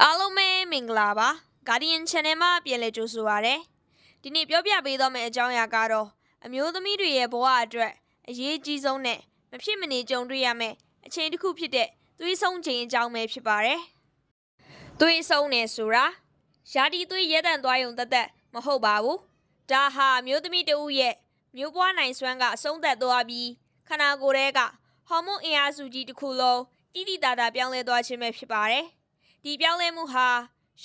အားလုံးပဲမင်္ဂလာပါ Guardian Channel မှာပြန်လည်ကြိုဆိုပါရစေဒီနေ့ပြောပြပေးတော့မယ့်အကြောင်းအရာကတော့အမျိုးသမီးတွေရဲ့ဘဝအတွက်အရေးကြီးဆုံးနဲ့မဖြစ်မနေကြုံတွေ့ရမယ့်အချိန်တစ်ခုဖြစ်တဲ့သွေးဆုံးချိန်အကြောင်းပဲဖြစ်ပါတယ်သွေးဆုံးနေဆိုတာယာတီသွေးရဲတန်သွားရုံတသက်မဟုတ်ပါဘူးဒါဟာအမျိုးသမီးတဦးရဲ့မျိုးပွားနိုင်စွမ်းကအဆုံးသက်သွားပြီးခန္ဓာကိုယ်ထဲကဟော်မုန်းအင်အားစုကြီးတစ်ခုလုံးတိတိတသာပြောင်းလဲသွားခြင်းပဲဖြစ်ပါတယ် ဒီပြောင်းလဲမှုဟာ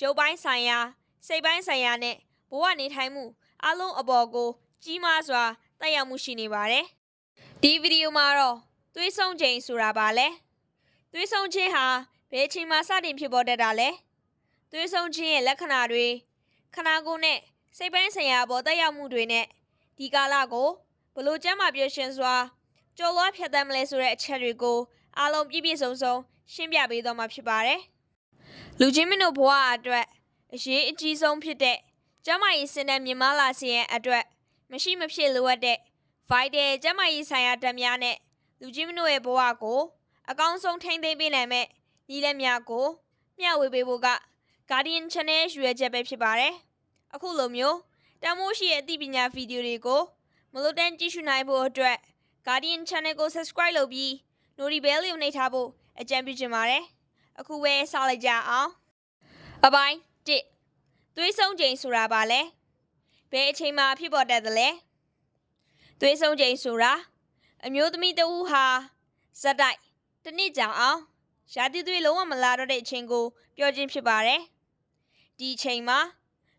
ရုပ်ပိုင်းဆိုင်ရာစိတ်ပိုင်းဆိုင်ရာနဲ့ဘဝနေထိုင်မှုအလုံးအပေါ်ကို ကြီးမားစွာတက်ရောက်မှုရှိနေပါတယ်။ဒီဗီဒီယိုမှာတော့သွေးဆုံးချိန်ဆိုတာပါလဲ။သွေးဆုံးခြင်းဟာဘယ်အချိန်မှစတင်ဖြစ်ပေါ်တတ်တာလဲ။သွေးဆုံးခြင်းရဲ့လက္ခဏာတွေခန္ဓာကိုယ်နဲ့စိတ်ပိုင်းဆိုင်ရာအပေါ်တက်ရောက်မှုတွေနဲ့ဒီကာလကိုဘယ်လို့ကျမ်းမာပြည့်ရှင်စွာကြော်လွှားဖြတ်သန်းမလဲဆိုတဲ့အချက်တွေကိုအားလုံးပြည့်ပြည့်စုံစုံရှင်းပြပေးသွားမှာဖြစ်ပါတယ်။ လူချင်းမင်းတို့ဘဝအတွက်အရေးအကြီးဆုံးဖြစ်တဲ့ကျန်းမာရေးစနစ်မြင့်မားလာစေရန်အတွက်မရှိမဖြစ်လိုအပ်တဲ့ vital ကျန်းမာရေးဆိုင်ရာဓာတ်များနဲ့လူချင်းမင်းတို့ရဲ့ဘဝကိုအကောင်းဆုံးထိန်းသိမ်းပေးနိုင်မဲ့ဤလက်များကိုမျှဝေပေးဖို့က Guardian Channel ရွေချက်ပဲဖြစ်ပါတယ်။အခုလိုမျိုးတမိုးရှိရဲ့အသိပညာဗီဒီယိုတွေကိုမလို့တန်းကြည့်ရှုနိုင်ဖို့အတွက် Guardian Channel ကို Subscribe လုပ်ပြီး Notification Bell လေးကိုနှိပ်ထားဖို့အကြံပြုချင်ပါတယ်။ အခုပဲစလိုက်ကြအောင်အပိုင်း1သွေးဆုံးချိန်ဆိုတာဘာလဲဘယ်အချိန်မှဖြစ်ပေါ်တတ်သလဲသွေးဆုံးချိန်ဆိုတာအမျိုးသမီးတစ်ဦးဟာဇက်တိုက်တစ်နှစ်ကြာအောင်ရာသီသွေးလုံးဝမလာတော့တဲ့အချိန်ကိုပြောခြင်းဖြစ်ပါတယ်ဒီအချိန်မှာ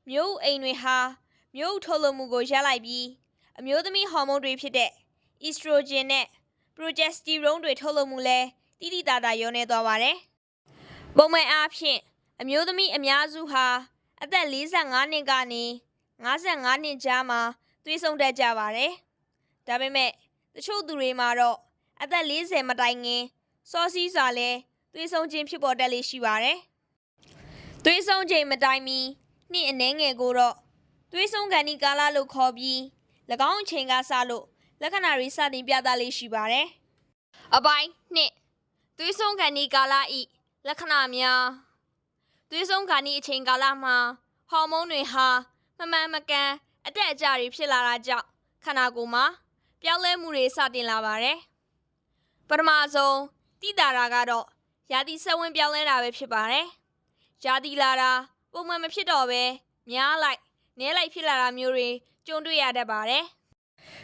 မျိုးဥအိမ်တွေဟာမျိုးဥထုတ်လွှတ်မှုကိုရပ်လိုက်ပြီးအမျိုးသမီးဟော်မုန်းတွေဖြစ်တဲ့ estrogen နဲ့ progesterone တွေထုတ်လွှတ်မှုလဲတိတိတသာလျော့နေသွားပါတယ် ပုံမှန်အားဖြင့်အမျိုးသမီးအများစုဟာအသက်45နှစ်ကနေ55နှစ်ကြားမှာသွေးဆုံးတတ်ကြပါတယ်။ဒါပေမဲ့တချို့သူတွေမှာတော့အသက်40မတိုင်ခင်စောစီးစွာလဲသွေးဆုံးခြင်းဖြစ်ပေါ်တတ်လေရှိပါတယ်။သွေးဆုံးချိန်မတိုင်မီနှစ်အနည်းငယ်ကိုတော့သွေးဆုံးခန္ဒီကာလလို့ခေါ်ပြီး၎င်းအချိန်ကစလို့လက္ခဏာတွေစတင်ပြသလေးရှိပါတယ်။အပိုင်းနှစ်သွေးဆုံးခန္ဒီကာလဤ လက္ခဏာများသွေးဆုံးခါနီအချိန်ကာလမှာဟော်မုန်းတွေဟာမမှန်မကန်အတက်အကျတွေဖြစ်လာတာကြောင့်ခန္ဓာကိုယ်မှာပြောင်းလဲမှုတွေစတင်လာပါတယ်ပထမဆုံးတိတာတာကတော့ယာတိဆက်ဝင်ပြောင်းလဲတာပဲဖြစ်ပါတယ်ယာတိလာတာပုံမှန်မဖြစ်တော့ပဲများလိုက်နဲလိုက်ဖြစ်လာတာမျိုးတွေကြုံတွေ့ရတတ်ပါတယ်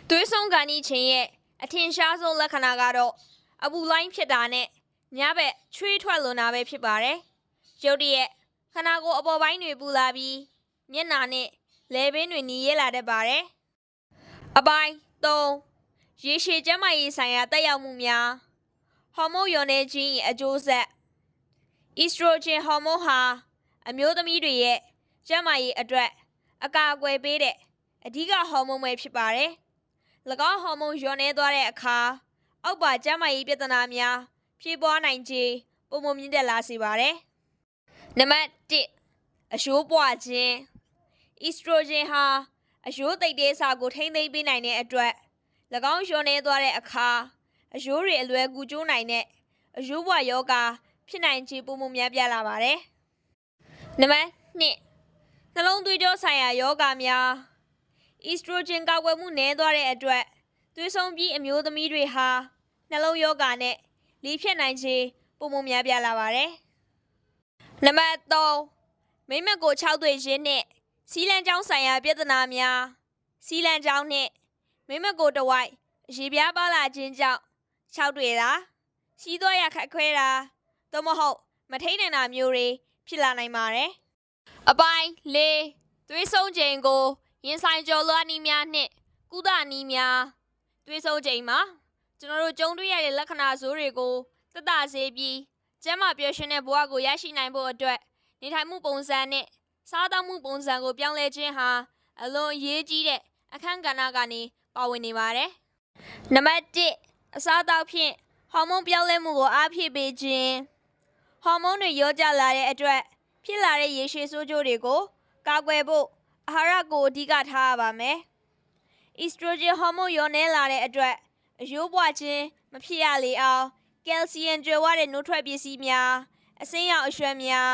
သွေးဆုံးခါနီချိန်ရဲ့အထင်ရှားဆုံးလက္ခဏာကတော့အပူလိုင်းဖြစ်တာနဲ့ ညဘက်ချွေးထွက်လွန်တာပဲဖြစ်ပါတယ်။ရုတ်တရက်ခန္ဓာကိုယ်အပေါ်ပိုင်းတွေပူလာပြီးမျက်နှာနဲ့လယ်ပင်းတွေหนีရဲလာတတ်ပါတယ်။အပိုင်း3ရေရှည်ကျန်းမာရေးဆိုင်ရာတက်ရောက်မှုများဟော်မုန်းယွန်နေခြင်း၏အကျိုးဆက် estrogen ဟော်မုန်းဟာအမျိုးသမီးတွေရဲ့ကျန်းမာရေးအတွက် အကာအကွယ်ပေးတဲ့အဓိကဟော်မုန်းပဲဖြစ်ပါတယ်။၎င်းဟော်မုန်းယွန်နေသွားတဲ့အခါအောက်ပါကျန်းမာရေးပြဿနာများ ဖြည့်ပွားနိုင်ခြေပုံမမြင့်တက်လာစေပါတယ်။နံပါတ်1အရှိုးပွားခြင်း estrogen ဟာအယိုးသိပ်သေးစာကိုထိမ့်သိမ့်ပေးနိုင်တဲ့အတွက်၎င်းလျော့နေသွားတဲ့အခါအယိုးတွေအလွယ်ကူကျိုးနိုင်တဲ့အယိုးဘွားယောဂဖြစ်နိုင်ခြေပုံမများပြားလာပါတယ်။နံပါတ်2နှလုံးသွေးကြောဆိုင်ရာယောဂများ estrogen ကောက်ွယ်မှုနည်းသွားတဲ့အတွက်သွေးဆုံးပြီးအမျိုးသမီးတွေဟာနှလုံးယောဂနဲ့ လီဖြစ်နိုင်ခြေပုံမများပြားလာပါတယ်။နံပါတ်3မိမ့်မက်ကို6တွေ့ခြင်းနဲ့စီလန်ကြောင်းဆိုင်ရာပြဿနာများစီလန်ကြောင်းနဲ့မိမ့်မက်ကိုတစ်ဝိုက်ရေပြားပါလာခြင်းကြောင့်6တွေ့တာစီးသွားရခက်ခွဲတာသို့မဟုတ်မထိန်နိုင်တာမျိုးတွေဖြစ်လာနိုင်ပါတယ်။အပိုင်း၄သွေးဆုံးချိန်ကိုရင်ဆိုင်ကြော်လွှားနည်းများနှင့်ကုသနည်းများသွေးဆုံးချိန်မှာ ကျွန်တော်တို့ကြုံတွေ့ရတဲ့လက္ခဏာဆိုးတွေကိုသက်သာစေပြီးကျန်းမာပျော်ရွှင်တဲ့ဘဝကိုရရှိနိုင်ဖို့အတွက်နေထိုင်မှုပုံစံနဲ့စားသောက်မှုပုံစံကိုပြောင်းလဲခြင်းဟာအလွန်အရေးကြီးတဲ့အခန်းကဏ္ဍကနေပါဝင်နေပါတယ်။နံပါတ်1အစားအသောက်ဖြင့်ဟော်မုန်းပြောင်းလဲမှုကိုအားဖြည့်ပေးခြင်းဟော်မုန်းတွေရောကျလာတဲ့အတွက်ဖြစ်လာတဲ့ရေရှည်ဆိုးကျိုးတွေကိုကာကွယ်ဖို့အာဟာရကိုအဓိကထားရပါမယ်။ estrogen ဟော်မုန်းရောနေလာတဲ့အတွက် အယိုးပွားခြင်းမဖြစ်ရလေအောင်ကယ်လ်ဆီယမ်ကြွယ်ဝတဲ့နှုတ်ထွက်ပစ္စည်းများအစိမ်းရောင်အရွက်များ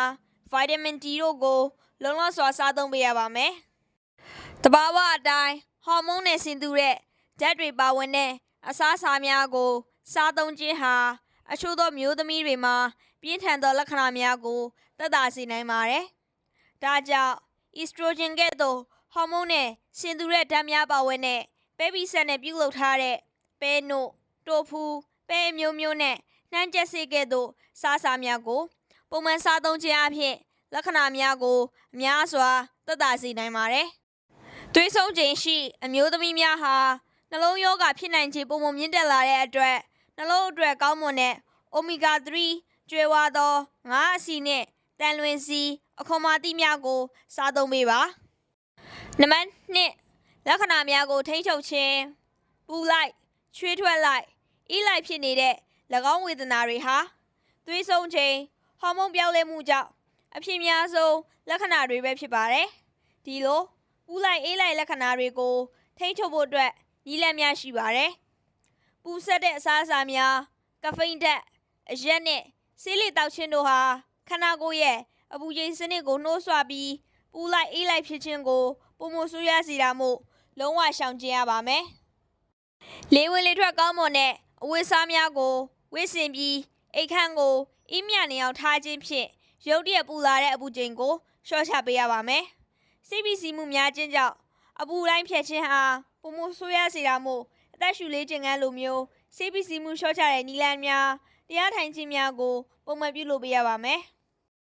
ဗိုက်တာမင် D တို့ကိုလုံလောက်စွာစားသုံးပေးရပါမယ်။တဘာဝအတိုင်းဟော်မုန်းနဲ့ဆင်တူတဲ့ဓာတ်တွေပါဝင်တဲ့အစားအစာများကို စားသုံးခြင်းဟာအချို့သောမျိုးသမီးတွေမှာပြင်းထန်သောလက္ခဏာများကိုသက်သာစေနိုင်ပါတယ်။ဒါကြောင့် estrogen ကဲ့သို့ဟော်မုန်းနဲ့ဆင်တူတဲ့ဓာတ်များပါဝင်တဲ့ပဲပီဆက်နဲ့ပြုလုပ်ထားတဲ့ ပဲနို့တိုဖူပဲအမျိုးမျိုးနဲ့နှမ်းကျက်စေကဲ့သို့စားစာများကို ပုံမှန်စားသုံးခြင်းအပြင်လက္ခဏာများကိုအများစွာသက်သာစေနိုင်ပါတယ်။သွေးဆုံးခြင်းရှိ အမျိုးသမီးများဟာနှလုံးရောဂါဖြစ်နိုင်ခြေပုံမှန်မြင့်တက်လာတဲ့အတွက်နှလုံးအတွက်ကောင်းမွန်တဲ့ Omega 3ကျွဲဝါသောငါးအဆီနဲ့တန်လွင်စီအခွန်မာတိများကို စားသုံးပေးပါ။နံပါတ်2လက္ခဏာများကိုထိန်းချုပ်ခြင်းပူလိုက် ချွေးထွက်လိုက်အေးလိုက်ဖြစ်နေတဲ့၎င်းဝေဒနာတွေဟာသွေးဆုံးခြင်းဟော်မုန်းပြောင်းလဲမှုကြောင့်အဖြစ်များဆုံးလက္ခဏာတွေပဲဖြစ်ပါတယ်။ဒီလိုပူလိုက်အေးလိုက်လက္ခဏာတွေကိုထိန်းချုပ်ဖို့အတွက်နည်းလမ်းများရှိပါတယ်။ပူဆက်တဲ့အစားအစာများကဖိန်းဓာတ်အရက်နဲ့ဆေးလိတောက်ခြင်းတို့ဟာခန္ဓာကိုယ်ရဲ့အပူချိန်စနစ်ကိုနှိုးဆွပြီးပူလိုက်အေးလိုက်ဖြစ်ခြင်းကိုပုံမဆိုးရစေတာမို့လုံးဝရှောင်ကျဉ်ရပါမယ်။ လေဝင်လေထွက်ကောင်းမွန်တဲ့အဝတ်စားများကိုဝတ်ဆင်ပြီးအိတ်ခမ်းကိုအင်းမြနေအောင်ထားခြင်းဖြင့်ရုတ်တရက်ပူလာတဲ့အပူချိန်ကိုလျှော့ချပေးရပါမယ်။စိတ်ပီစီမှုများခြင်းကြောင့်အပူတိုင်းဖြတ်ခြင်းဟာပုံမဆိုးရစေတာမို့အသက်ရှူလေးခြင်းကန်းလိုမျိုးစိတ်ပီစီမှုလျှော့ချတဲ့နည်းလမ်းများတရားထိုင်ခြင်းများကိုပုံမှန်ပြုလုပ်ပေးရပါမယ်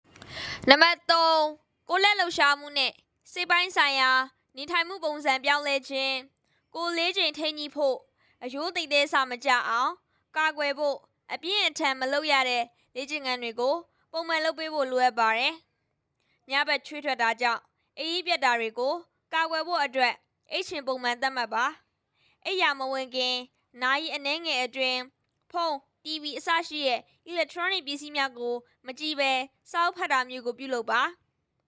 ။နံပါတ်3ကိုလက်လှူရှာမှုနဲ့စိတ်ပိုင်းဆိုင်ရာနေထိုင်မှုပုံစံပြောင်းလဲခြင်း ကိုယ်လေးချိန်ထိန်းကြီးဖို့အယိုးသိမ့်သေးစာမကြအောင်ကာကွယ်ဖို့အပြင်းအထန်မလုပ်ရတဲ့လေ့ကျင့်ခန်းတွေကိုပုံမှန်လုပ်ပေးဖို့လိုအပ်ပါတယ်။ညဘက်ချွေးထွက်တာကြောင့်အေးအေးပြတ်တာတွေကိုကာကွယ်ဖို့အတွက်အိတ်ချင်ပုံမှန်သတ်မှတ်ပါ။အိပ်ယာမဝင်ခင်နိုင်အနှဲငယ်အတွင်းဖုန်း TV အစရှိတဲ့ electronic ပစ္စည်းများကိုမကြည့်ဘဲစောက်ဖတ်တာမျိုးကိုပြုလုပ်ပါ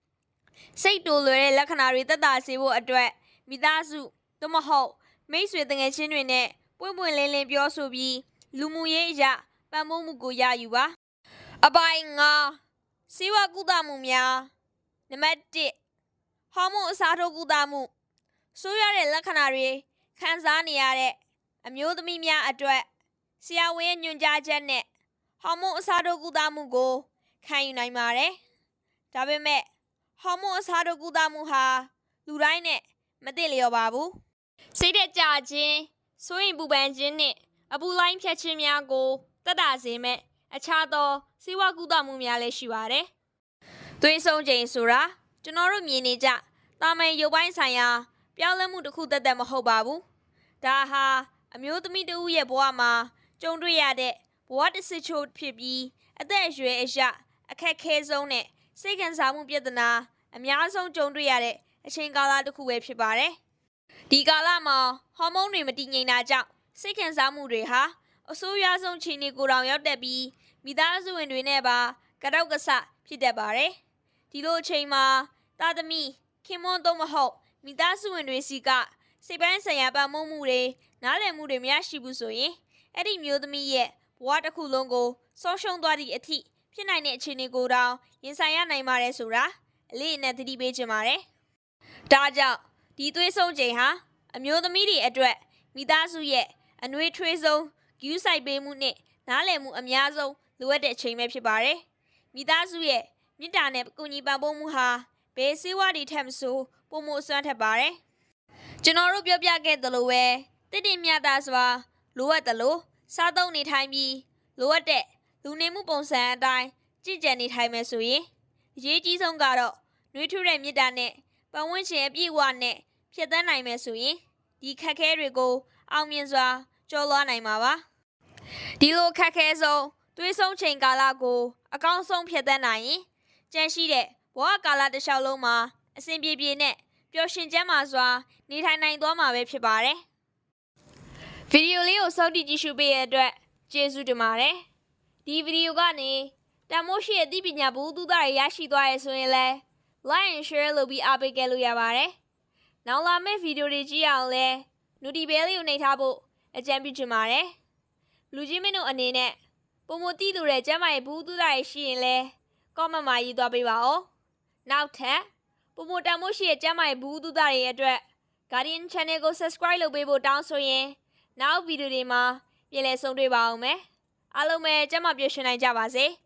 ။စိတ်တူလွယ်တဲ့လက္ခဏာတွေသက်သာစေဖို့အတွက်မိသားစု သို့မဟုတ်မိတ်ဆွေတငယ်ချင်းတွေနဲ့ပွင့်ပွင့်လင်းလင်းပြောဆိုပြီးလူမှုရေးအရာပံ့ပိုးမှုကိုရယူပါအပိုင်းငါစီဝကုသမှုများနံပါတ်1ဟော်မုန်းအစားထိုးကုသမှုဆိုးရတဲ့လက္ခဏာတွေခံစားနေရတဲ့အမျိုးသမီးများအတွက်ဆရာဝန်ရဲ့ညွှန်ကြားချက်နဲ့ဟော်မုန်းအစားထိုးကုသမှုကိုခံယူနိုင်ပါတယ်ဒါပေမဲ့ဟော်မုန်းအစားထိုးကုသမှုဟာလူတိုင်းနဲ့မသိလျော်ပါဘူး စိတ်သက်ကြခြင်းစိုးရင်ပူပန်ခြင်းနဲ့အပူလိုင်းဖြတ်ခြင်းများကိုတက်တာစေမဲ့အခြားသောစေဝကုသမှုများလည်းရှိပါတယ်။သွေးဆုံးချိန်ဆိုတာကျွန်တော်တို့မြင်နေကြတာမန်ရုပ်ပိုင်းဆိုင်ရာပြောင်းလဲမှုတစ်ခုသက်သက်မဟုတ်ပါဘူး။ဒါဟာအမျိုးသမီးတဦးရဲ့ဘဝမှာကြုံတွေ့ရတဲ့ဘဝတစ်စစ်ချို့ဖြစ်ပြီးအသက်အရွယ်အရအခက်ခဲဆုံးနဲ့စိတ်ခံစားမှုပြဿနာအများဆုံးကြုံတွေ့ရတဲ့အချိန်ကာလတစ်ခုပဲဖြစ်ပါတယ်။ ဒီကာလမှာဟော်မုန်းတွေမတည်ငြိမ်တာကြောင့်စိတ်ခံစားမှုတွေဟာအဆိုးရွားဆုံးခြေနေကိုယ်တော်ရောက်တက်ပြီးမိသားစုဝင်တွေနဲ့ပါကတော့ကဆဖြစ်တတ်ပါတယ်။ဒီလိုအချိန်မှာတာသမီခင်မွန်းတော့မဟုတ်မိသားစုဝင်တွေစီကစိတ်ပိုင်းဆိုင်ရာပံ့ပိုးမှုတွေနားလည်မှုတွေမရရှိဘူးဆိုရင်အဲ့ဒီမျိုးသမီးရဲ့ဘဝတစ်ခုလုံးကိုဆုံးရှုံးသွားသည့်အထိဖြစ်နိုင်တဲ့အခြေအနေကိုတောင်ရင်ဆိုင်ရနိုင်ပါတယ်ဆိုတာအလေးအနက်သတိပေးချင်ပါတယ်။ဒါကြောင့် ဒီသွေးဆုံးချိန်ဟာအမျိုးသမီးတွေအတွက်မိသားစုရဲ့အနှွေးထွေးဆုံးဂယူးဆိုင်ပေးမှုနဲ့နားလည်မှုအများဆုံးလိုအပ်တဲ့အချိန်ပဲဖြစ်ပါတယ်။မိသားစုရဲ့မေတ္တာနဲ့ကုညီပံ့ပိုးမှုဟာဘယ်စေဝါဒီထက်မဆိုပုံမအစွမ်းထက်ပါတယ်။ကျွန်တော်တို့ပြောပြခဲ့သလိုပဲတည်တည်မြတ်တာစွာလိုအပ်တယ်လို့စားသုံးနေထိုင်ပြီးလိုအပ်တဲ့လူနေမှုပုံစံအတိုင်းကြည်ကြံနေထိုင်မယ်ဆိုရင်အရေးကြီးဆုံးကတော့နှွေးထွေးတဲ့မေတ္တာနဲ့ ပတ်ဝန်းကျင်အပြည့်အဝနဲ့ဖြည့်သန်းနိုင်မယ်ဆိုရင်ဒီခက်ခဲတွေကိုအောင်မြင်စွာကျော်လွှားနိုင်မှာပါဒီလိုခက်ခဲဆုံးသွေးဆုံးချိန်ကာလကို အကောင်းဆုံးဖြည့်သန်းနိုင်ရင်ကြန့်ရှိတဲ့ဘဝကာလတစ်လျှောက်လုံးမှာအစဉ်ပြေပြေနဲ့ပျော်ရွှင်ကျန်းမာစွာ နေထိုင်နိုင်သွားမှာပဲဖြစ်ပါတယ်ဗီဒီယိုလေးကိုစောင့်ကြည့်ကြည့်ရှုပေးရတဲ့အတွက်ကျေးဇူးတင်ပါတယ်ဒီဗီဒီယိုကနေတမိုးရှိရဲ့အသိပညာဘူးသူသားရရရှိသွားရဆိုရင်လည်း like and share လုပ်ပြီးအားပေးခဲ့လို့ရပါတယ်နောက်လာမယ့်ဗီဒီယိုတွေကြည့်အောင်လဲ notification လေးကိုနှိပ်ထားဖို့အကြံပြုချင်ပါတယ်လူကြီးမင်းတို့အနေနဲ့ပုံမတိလိုတဲ့ကျမ်းမာရေးဘူးသူသားရရှိရင်လဲ comment မှာရေးသွားပေးပါဦးနောက်ထပ်ပုံမတန်မို့ရှိရဲ့ကျမ်းမာရေးဘူးသူသားတွေရဲ့အတွက် Guardian Channel ကို subscribe လုပ်ပေးဖို့တောင်းဆိုရင်နောက်ဗီဒီယိုတွေမှာပြန်လည်ဆုံတွေ့ပါအောင်မယ်အားလုံးပဲကျမ်းမာပြည့်ရှင်နိုင်ကြပါစေ။